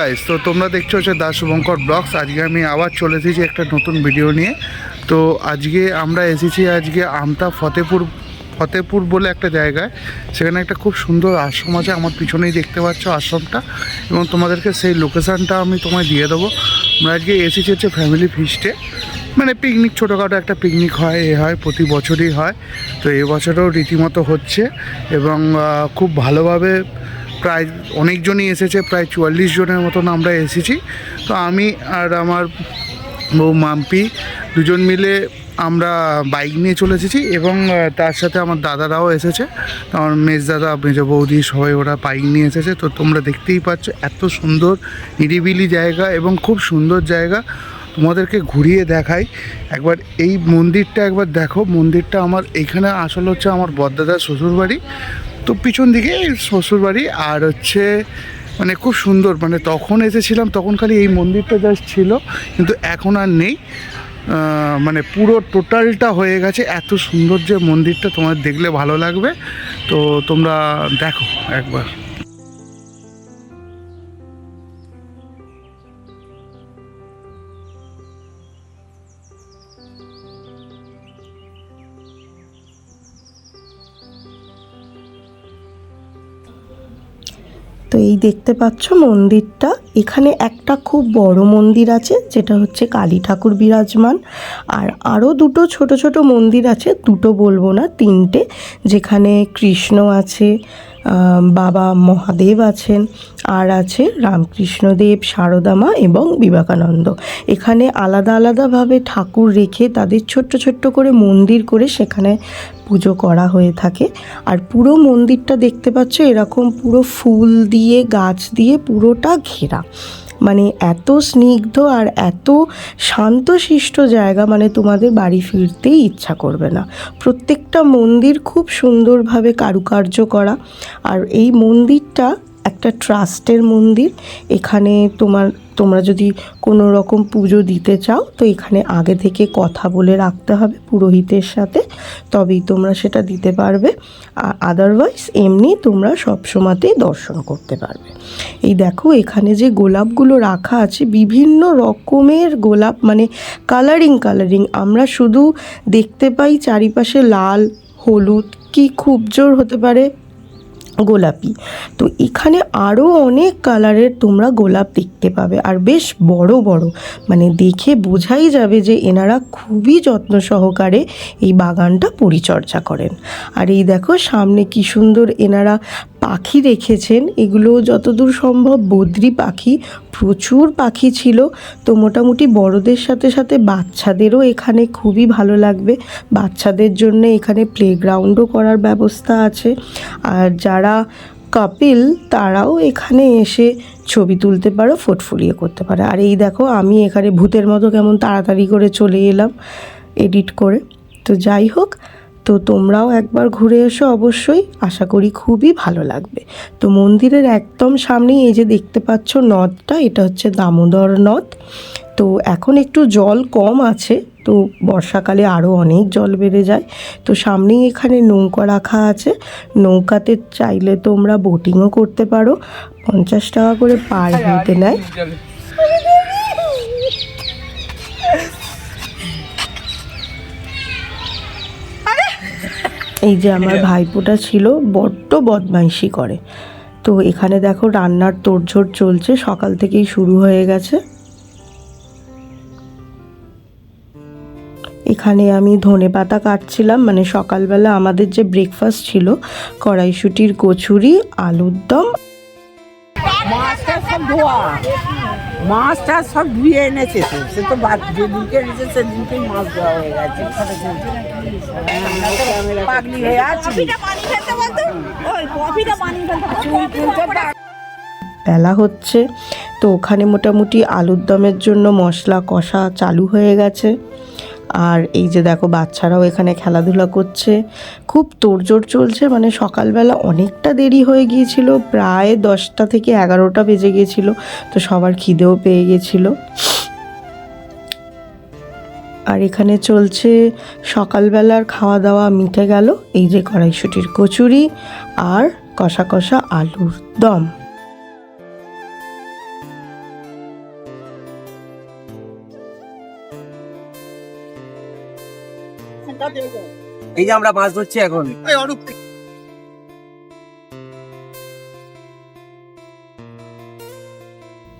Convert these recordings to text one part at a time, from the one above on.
Guys তো তোমরা দেখছ হচ্ছে দাস শুভঙ্কর ব্লগস। আজকে আমি আবার চলে এসেছি একটা নতুন ভিডিও নিয়ে। তো আজকে আমরা এসেছি আজকে আমতা ফতেপুর ফতেপুর বলে একটা জায়গায়। সেখানে একটা খুব সুন্দর আশ্রম আছে, আমার পিছনেই দেখতে পাচ্ছ আশ্রমটা। এবং তোমাদেরকে সেই লোকেশানটা আমি তোমায় দিয়ে দেবো। আমরা আজকে এসেছি হচ্ছে ফ্যামিলি ফিস্টে মানে পিকনিক ছোটোখাটো একটা পিকনিক হয়, এ হয়, প্রতি বছরই হয়। তো এবছরও রীতিমতো হচ্ছে। এবং খুব ভালোভাবে প্রায় অনেকজনই এসেছে, প্রায় চুয়াল্লিশ জনের মতন আমরা এসেছি। তো আমি আর আমার বউ মাম্পি দুজন মিলে আমরা বাইক নিয়ে চলে এসেছি এবং তার সাথে আমার দাদারাও এসেছে। তো আমার মেজ দাদা, মেজ বৌদি সবাই ওরা বাইক নিয়ে এসেছে। তো তোমরা দেখতেই পাচ্ছ এত সুন্দর, নিরিবিলি জায়গা এবং খুব সুন্দর জায়গা। তোমাদেরকে ঘুরিয়ে দেখাই। একবার এই মন্দিরটা একবার দেখো। মন্দিরটা আমার, এখানে আসলে হচ্ছে আমার বদ্দাদার শ্বশুরবাড়ি। তো পিছন দিকে শ্বশুরবাড়ি আর হচ্ছে মানে খুব সুন্দর মানে তখন এসেছিলাম, তখন খালি এই মন্দিরটা জাস্ট ছিল, কিন্তু এখন আর নেই। মানে পুরো টোটালটা হয়ে গেছে, এত সুন্দর যে মন্দিরটা তোমার দেখলে ভালো লাগবে। তো তোমরা দেখো একবার। দেখতে পাচ্ছ মন্দিরটা। এখানে একটা খুব বড় মন্দির আছে, যেটা হচ্ছে কালী ঠাকুর বিরাজমান। আর আরও দুটো ছোট ছোট মন্দির আছে, দুটো বলব না, তিনটে। যেখানে কৃষ্ণ আছে বাবা মহাদেব আছেন, আর আছে রামকৃষ্ণদেব শারদামা এবং বিবেকানন্দ। এখানে আলাদা আলাদাভাবে ঠাকুর রেখে তাদের ছোট্ট ছোট্ট করে মন্দির করে সেখানে পুজো করা হয়ে থাকে। আর পুরো মন্দিরটা দেখতে পাচ্ছ, এরকম পুরো ফুল দিয়ে, গাছ দিয়ে পুরোটা ঘেরা। মানে এত স্নিগ্ধ আর এত শান্তশিষ্ট জায়গা মানে তোমাদের বাড়ি ফিরতেই ইচ্ছা করবে না। প্রত্যেকটা মন্দির খুব সুন্দরভাবে কারুকার্য করা। আর এই মন্দিরটা একটা ট্রাস্টের মন্দির। এখানে তোমার, তোমরা যদি কোনো রকম পুজো দিতে চাও, তো এখানে আগে থেকে কথা বলে রাখতে হবে পুরোহিতের সাথে, তবেই তোমরা সেটা দিতে পারবে। আদারওয়াইজ এমনি তোমরা সব সময়তেই দর্শন করতে পারবে। এই দেখো, এখানে যে গোলাপগুলো রাখা আছে, বিভিন্ন রকমের গোলাপ মানে কালারিং কালারিং আমরা শুধু দেখতে পাই চারিপাশে লাল, হলুদ, কি খুব জোর হতে পারে? গোলাপি। তো এখানে আরও অনেক কালারের তোমরা গোলাপ দেখতে পাবে। আর বেশ বড় বড়। মানে দেখে বোঝাই যাবে যে এনারা খুবই যত্ন সহকারে এই বাগানটা পরিচর্যা করেন। আর এই দেখো সামনে কি সুন্দর এনারা পাখি রেখেছেন এগুলো যতদূর সম্ভব বদ্রি পাখি, প্রচুর পাখি ছিল। তো মোটামুটি বড়দের সাথে সাথে বাচ্চাদেরও এখানে খুবই ভালো লাগবে। বাচ্চাদের জন্য এখানে প্লেগ্রাউন্ডও করার ব্যবস্থা আছে। আর যারা কাপিল তারাও এখানে এসে ছবি তুলতে পারো ফুটফুলিয়ে করতে পারে। আর এই দেখো, আমি এখানে ভূতের মতো কেমন তাড়াতাড়ি করে চলে এলাম এডিট করে। তো যাই হোক তো তোমরাও একবার ঘুরে এসো অবশ্যই। আশা করি খুবই ভালো লাগবে। তো মন্দিরের একদম সামনেই এই যে দেখতে পাচ্ছ নদটা, এটা হচ্ছে দামোদর নদ। তো এখন একটু জল কম আছে, তো বর্ষাকালে আরও অনেক জল বেড়ে যায়। তো সামনেই এখানে নৌকা রাখা আছে। নৌকাতে চাইলে তোমরা বোটিংও করতে পারো। পঞ্চাশ টাকা করে পার হেঁটে নেয়। এই যে আমার ভাইপোটা ছিল বড্ড বদমাইশি করে। তো এখানে দেখো রান্নার তোড়ঝোড় চলছে সকাল থেকেই শুরু হয়ে গেছে। এখানে আমি ধনে পাতা কাটছিলাম মানে সকালবেলা আমাদের যে ব্রেকফাস্ট ছিল কড়াইশুটির কচুরি আলুর দম মাছটা মাছ ধোয়া। মাছটা সব ধুয়ে এনেছে তো সে তো বাদ যেদিনকে এনেছে সেদিনকে মাছ ধোয়া হয়ে গেছে। পাগলি হয়ে আছি। বেলা হচ্ছে তো ওখানে মোটামুটি আলুর দমের জন্য মশলা কষা চালু হয়ে গেছে। আর এই যে দেখো, বাচ্চারাও এখানে খেলাধুলা করছে। খুব তোড়জোড় চলছে মানে সকালবেলা অনেকটা দেরি হয়ে গিয়েছিল, প্রায় দশটা থেকে এগারোটা বেজে গিয়েছিল, তো সবার খিদেও পেয়ে গেছিল আর এখানে চলছে সকালবেলার খাওয়া দাওয়া মিটে গেল, এই যে কড়াইশুটির কচুরি আর কষা কষা আলুর দম। এই যে আমরা মাছ ধরছি এখন।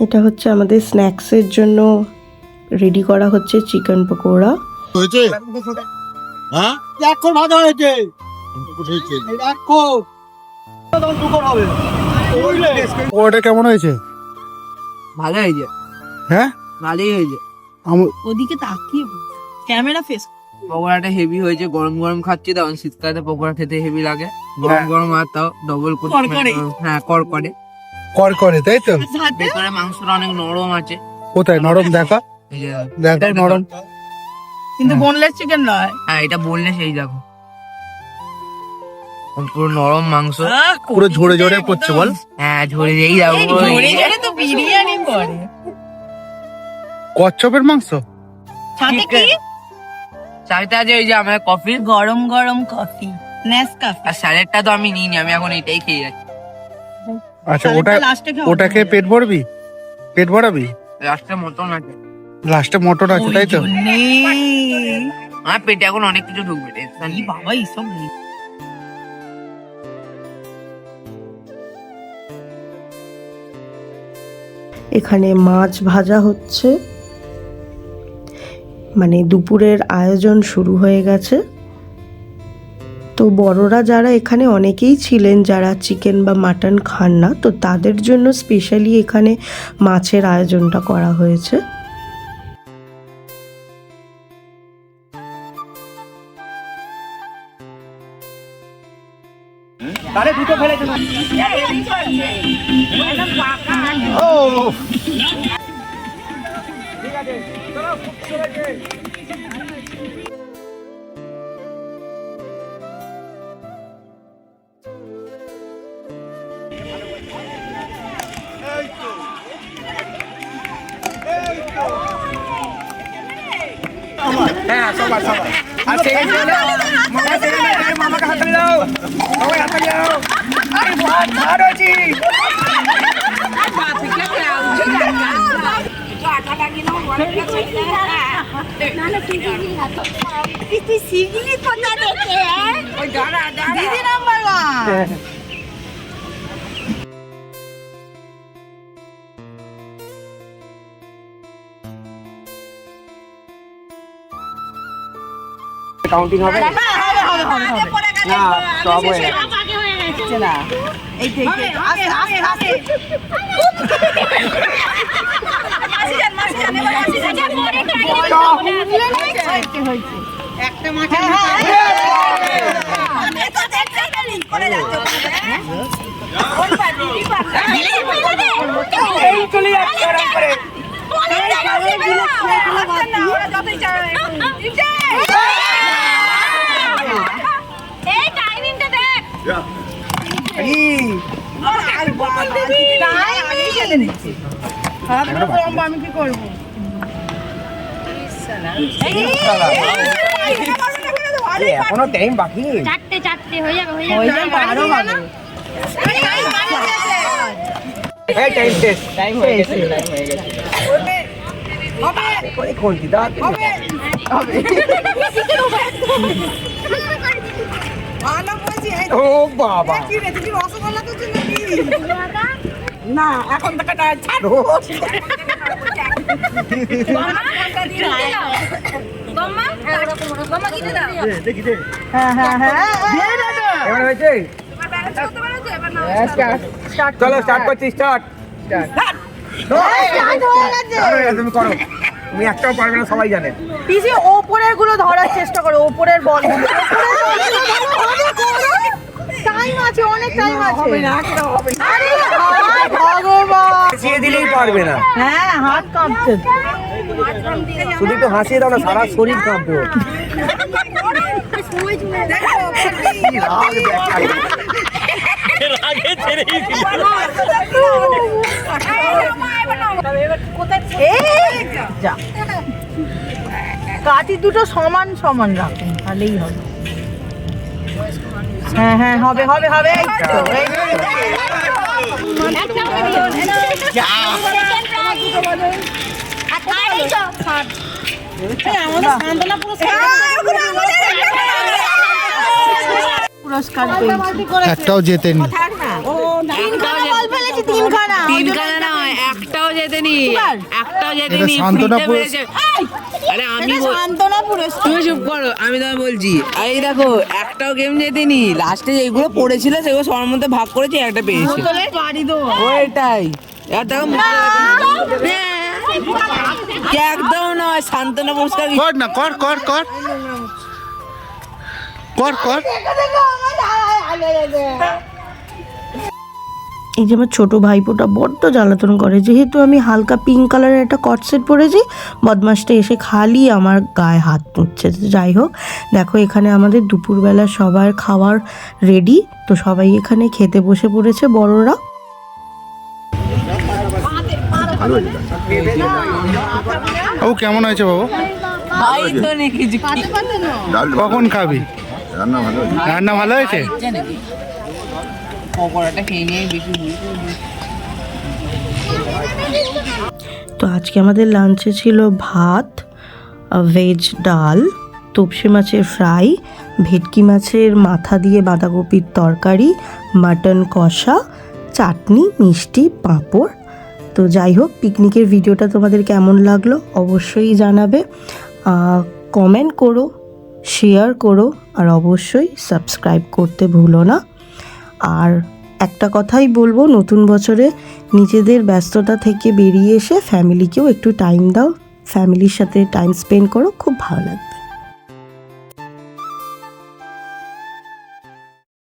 এটা হচ্ছে আমাদের স্ন্যাক্সের জন্য রেডি করা হচ্ছে চিকেন পকোড়া। হয়েছে? হ্যাঁ? এক ভাজা হয়েছে। এক কোর ওটা কেমন হয়েছে? ভালো হয়েছে। হ্যাঁ? ভালোই হয়েছে। ওদিকে তাকিয়ে ক্যামেরা ফেস পকোড়াটা হেভি হয়েছে গরম গরম খাচ্ছি তখন শীতকালে পকোড়া খেতে হেভি লাগে। গরম গরম আর তাও ডবল করে হ্যাঁ কর করে কর করে তাই তো? ভেতরে মাংসটা অনেক নরম আছে। কোথায়? নরম দেখা? দেখা। নরম। কিন্তু বোনলেস চিকেন নয়। হ্যাঁ এটা বললে সেই দেখো। পুরো নরম মাংস। পুরো ঝরে ঝরে পড়ছে বল। হ্যাঁ ঝরে যেই যাব ঝরে ঝরে তো বিরিয়ানি করে। কচ্ছপের মাংস? সাথে কি? চাইতে আছে ওই যে আমার কফি গরম গরম কফি নেসকাফে আর স্যালাডটা তো আমি নিইনি আমি এখন এটাই খেয়ে যাচ্ছি আচ্ছা ওটা লাস্টে ওটাকে পেট ভরবি? পেট ভরাবি? লাস্টের মতন আছে। লাস্টে মটন আছে তাই তো? আমার পেটে এখন অনেক কিছু ঢুকবে বাবা এইসব নেই। এখানে মাছ ভাজা হচ্ছে। মানে দুপুরের আয়োজন শুরু হয়ে গেছে তো বড়রা যারা এখানে অনেকেই ছিলেন যারা চিকেন বা মাটন খান না তো তাদের জন্য স্পেশালি এখানে মাছের আয়োজনটা করা হয়েছে হ্যাঁ সবার সবার আর সেকেন্ড হলো মামা সেকেন্ড হলো মামাকে হাত লাও সবাই হাত লাও আরে বহুত ভালো আছি বাপ কে আউছে তুই শিগগিরই কথা দেখে দিদি নাম্বার ওয়ান কাউন্টিং হবে। না সব হয়ে গেছে। এই তো, এই তো, এই তো। আস্তে, আস্তে, আস্তে। একটা মাছ দেখ আমি কি করব এখনও টাইম বাকি চারটে চারটে হয়ে যাবে হয়ে যাবে এই টাইম শেষ টাইম হয়ে গেছে টাইম হয়ে গেছে ওই কোন কি দাঁত ও বাবা। না এখন থেকে ছাড়ো। হ্যাঁ হ্যাঁ হ্যাঁ। চলো স্টার্ট করছি স্টার্ট তুমি করো। তুমি একটাও পারবে না সবাই জানে। পিসি ওপরেরগুলো ধরার চেষ্টা করো ওপরের বল টাইম আছে অনেক টাইম আছে। হবে না হবে না। আরে ভগবান। দিলেই পারবে না। হ্যাঁ হাত কাঁপছে। শুধু একটু হাসিয়ে দাও না সারা শরীর কাঁপবে রাগ যা কাঠি দুটো সমান সমান রাখুন তাহলেই হবে। হ্যাঁ হ্যাঁ হবে হবে হবে এই তো, পুরস্কার একটাও জেতেনি ও না তিনখানা। একটাও জেতেনি একটাও জেতেনি এটা সান্ত্বনা ফ্রিতে পুরস্কার। পেরেছে। আরে আমি তুমি চুপ করো আমি তোমায় বলছি। এই দেখো একটাও গেম জেতেনি লাস্টে যেগুলো পড়েছিল সেগুলো সবার মধ্যে ভাগ করেছি একটা পেয়েছে। ওইটাই। দেখো কে একদম নয় সান্ত্বনা পুরস্কার কর না কর কর কর। কর কর। এই যে আমার ছোটো ভাইপোটা বড্ড জ্বালাতন করে যেহেতু আমি হালকা পিঙ্ক কালারের একটা কটসেট পরেছি বদমাসটা এসে খালি আমার গায়ে হাত পুঁতছে যাই হোক দেখো এখানে আমাদের দুপুরবেলা সবার খাওয়ার রেডি তো সবাই এখানে খেতে বসে পড়েছে বড়রা। ও কেমন হয়েছে বাবু? কখন খাবি? রান্না ভালো হয়েছে। রান্না ভালো হয়েছে? তো আজকে আমাদের লাঞ্চে ছিল ভাত ভেজ ডাল, তপসি মাছের ফ্রাই ভেটকি মাছের মাথা দিয়ে বাঁধাকপির তরকারি মাটন কষা, চাটনি, মিষ্টি, পাঁপড়। তো যাই হোক পিকনিকের ভিডিওটা তোমাদের কেমন লাগল অবশ্যই জানাবে। কমেন্ট করো শেয়ার করো, আর অবশ্যই সাবস্ক্রাইব করতে ভুলো না। আর একটা কথাই বলব, নতুন বছরে নিজেদের ব্যস্ততা থেকে বেরিয়ে এসে ফ্যামিলিকেও একটু টাইম দাও। ফ্যামিলির সাথে টাইম স্পেন্ড করো, খুব ভালো লাগবে।